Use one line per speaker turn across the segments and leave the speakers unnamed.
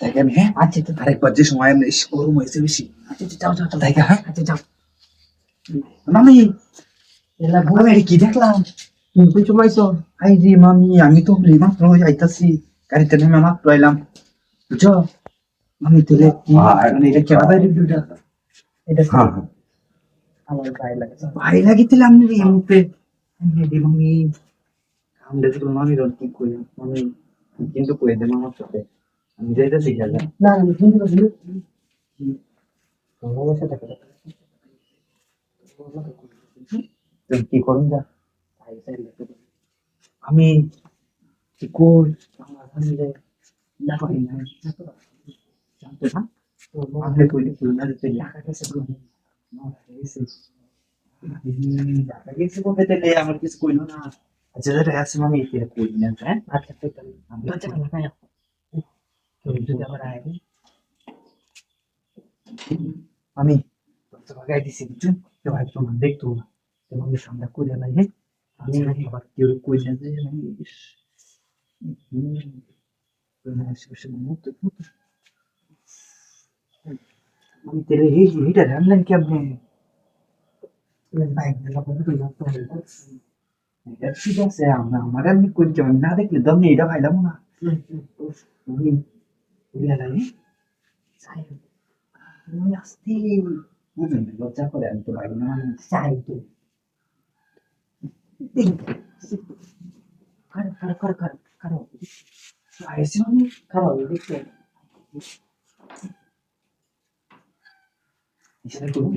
দেখেন হ্যাঁ?
আচ্ছা তো
আরেকবার যে সময় আমরা গরম হয়েছে বেশি।
আচ্ছা আচ্ছা, যাও যাও যাও।
তাই হ্যাঁ?
আচ্ছা যাও।
মামি।
এলা
আমি কি দেখলাম?
তুমি কিছু
আই রে মামি আমি তো মাত্র আইতাছি। গাড়িতে নেমে মাত্র আইলাম। বুঝছ? মামি তেলে মানে এটা বাইরে
এটা
হ্যাঁ
আমার লাগে
ভাই লাগিয়েছিলাম আমি রে মামি। আমরা দেখলাম মামি রন কি কই মামি কিন্তু কই দে মামার সাথে? আমি যাইতেছি গেলে
না আমি হিন্দি বলি তোমার সাথে কথা
তুমি কি করুন যা? আমি কি কই আমার ফ্যামিলি না কই না জানতে না আমি কই না গেছে বলতে আমার কিছু কইলো না। আচ্ছা যেটা আছে মামি এটা কই না হ্যাঁ
আচ্ছা তো তাহলে দরজাটা লাগাই কেউ যদি আবার আয়
আমি তো লাগাই দিছি বুঝছ তো ভাই তো দেখতো না তো আমি সামনে না হ্যাঁ আমি আবার কেউ কই না যে আমি ইস আমি তেরে এই এটা রান্নান কি আপনি
বাইক দিলা বলে তুই না তো
এটা ঠিক আছে আমরা আমার এমনি কই কেমন না দেখলে দম নেই এটা ভাইলাম না আমি উড়িয়া নাই
চাই
আমি আসতে বুঝলেন লজ্জা করে আমি তো ভাই না
চাই তো কর কর কর কর করো
আইসি আমি
করো দেখতে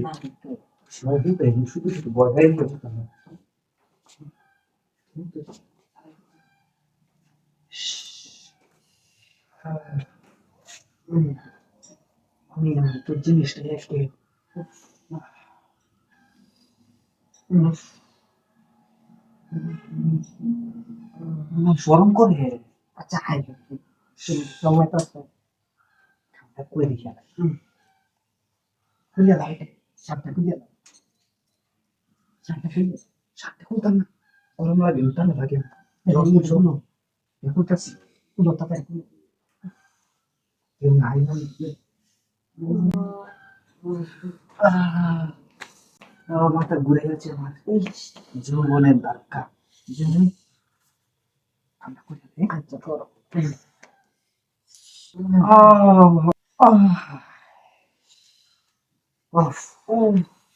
না তো
সময় দিতে শুধু শুধু বয় হয়ে গেছে আমি তোর জিনিসটা একটু সরম করে
আচ্ছা আই সময় তো আছে
ঠান্ডা করে দেখি
খুলে দাও সাপটা খুলে দাও সাপটা খুলে
সাথে খুলতাম না গরম লাগে ঠান্ডা লাগে
দাও শোনো
এখন কাছে
খুলো তারপরে খুলো
কেউ নাই বলে আহ মাথা ঘুরে গেছে আমার। যৌবনের ধাক্কা জন্য ঠান্ডা করে দে
আচ্ছা করো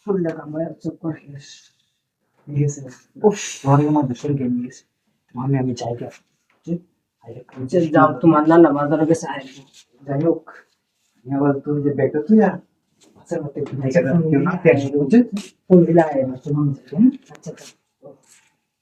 ফুলটা কামড়ে চুপ করে
গেছে উফ। ঘরের মধ্যে সরকে নিয়ে গেছে। আমি আমি চাই কে?
যাও তোমার নানা বাজারে গেছে
যাই হোক আবার তুই যে ব্যাগটা তুই আর আচ্ছা মতে না কেউ না
দিলা আচ্ছা।